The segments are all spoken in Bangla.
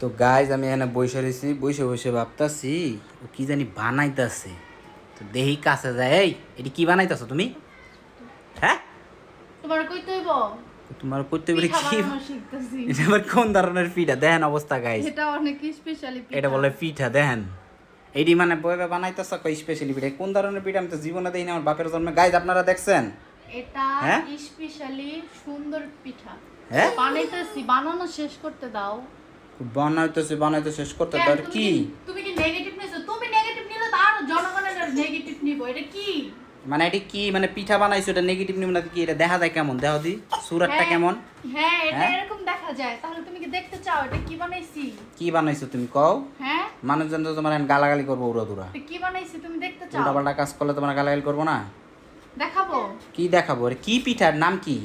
তো গাইজ আমি এখানে বসে রয়েছি বসে বসে ভাবতাছি ও কি জানি বানাইতাছে। তো দেহি কাছে যায় এই এটি কি বানাইতাছো তুমি? হ্যাঁ? তোমার কইতে হইব? তোমার করতে পারে কি? এটা আবার কোন ধরনের পিঠা? দেখেন অবস্থা গাইজ এটা অনেক স্পেশালি এটা বলে পিঠা দেখেন। এইটি মানে বইবে বানাইতেছে কই স্পেশালি পিঠা? কোন ধরনের পিঠা? আমি তো জীবনে দেখিনি আমার বাপের জন্মে। গাইজ আপনারা দেখছেন? এটা হ্যাঁ? স্পেশালি সুন্দর পিঠা। হ্যাঁ? বানাইতেছি বানানো শেষ করতে দাও। বানাইতেছে বানাইতে শেষ করতে তার কি? তুমি কি নেগেটিভ নিছো? তুমি নেগেটিভ নিলে তো আর জনগণের নেগেটিভ নিব। এটা কি? মানে এটা কি? মানে পিঠা বানাইছো এটা নেগেটিভ নিব না কি? এটা দেখা যায় কেমন? দেখো দি সুরাতটা হ্যাঁ, কেমন? হ্যাঁ এটা হ্যাঁ? এরকম দেখা যায়। তাহলে তুমি কি দেখতে চাও এটা কি বানাইছি? কি বানাইছো তুমি কও? হ্যাঁ? মানুষজন তো তোমার গালাগালি করব উড়া দুরা কি বানাইছি তুমি দেখতে চাও? উল্টা পাল্টা কাজ করলে তোমার গালাগালি করব না? দেখাবো। কি দেখাবো? আরে কি পিঠার নাম কি?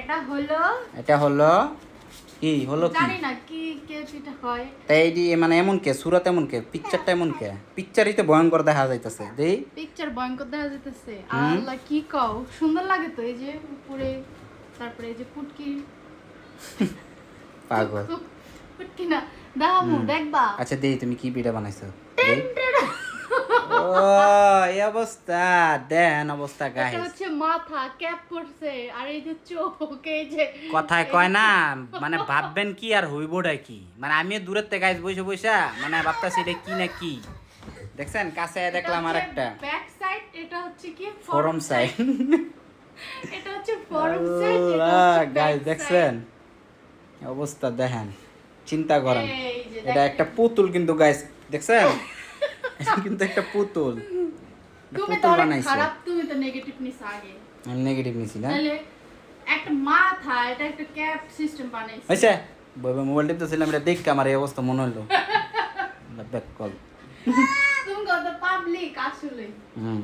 এটা হলো এটা হলো কি হলো কি? জানি না কি কে হয়। তাই মানে এমন কে সুরত এমন কে পিকচারটা এমন কে? পিকচারই তো ভয়ঙ্কর দেখা যাইতেছে দেই। পিকচার ভয়ঙ্কর দেখা হুম। আল্লাহ কি কও? সুন্দর লাগে তো এই যে উপরে তারপরে এই যে পুটকি। পাগল। পুটকি না দাও দেখবা। আচ্ছা দেই তুমি কি পিঠা বানাইছো? দেই। অবস্থা। দেন অবস্থা গাইস এটা গাইস হচ্ছে মাথা ক্যাপ পরছে আর এই যে চোখ এই যে কথায় কয় না মানে ভাববেন কি আর হইবটা কি? মানে আমিও দূরের থেকে গাইজ বসে বসে মানে ভাবতাছি এটা কি না কি? দেখছেন? কাছে দেখলাম আর একটা ব্যাক সাইড এটা হচ্ছে কি? ফরম সাইড এটা হচ্ছে ফরম সাইড গাইজ দেখছেন? অবস্থা দেখেন। চিন্তা করেন। এটা একটা পুতুল কিন্তু গাইস দেখছেন? কিন্তু একটা পুতুল। তুমি তো অনেক খারাপ তুমি তো নেগেটিভ নিছ আগে। আমি নেগেটিভ নিছি না। তাহলে একটা মাথা এটা একটা ক্যাপ সিস্টেম বানাইছে। আচ্ছা বইবে মোবাইল টিপতেছিলাম এটা দেখ আমার এই অবস্থা মনে হলো ব্যাক কল তুমি কত পাবলিক আসলে। হুম।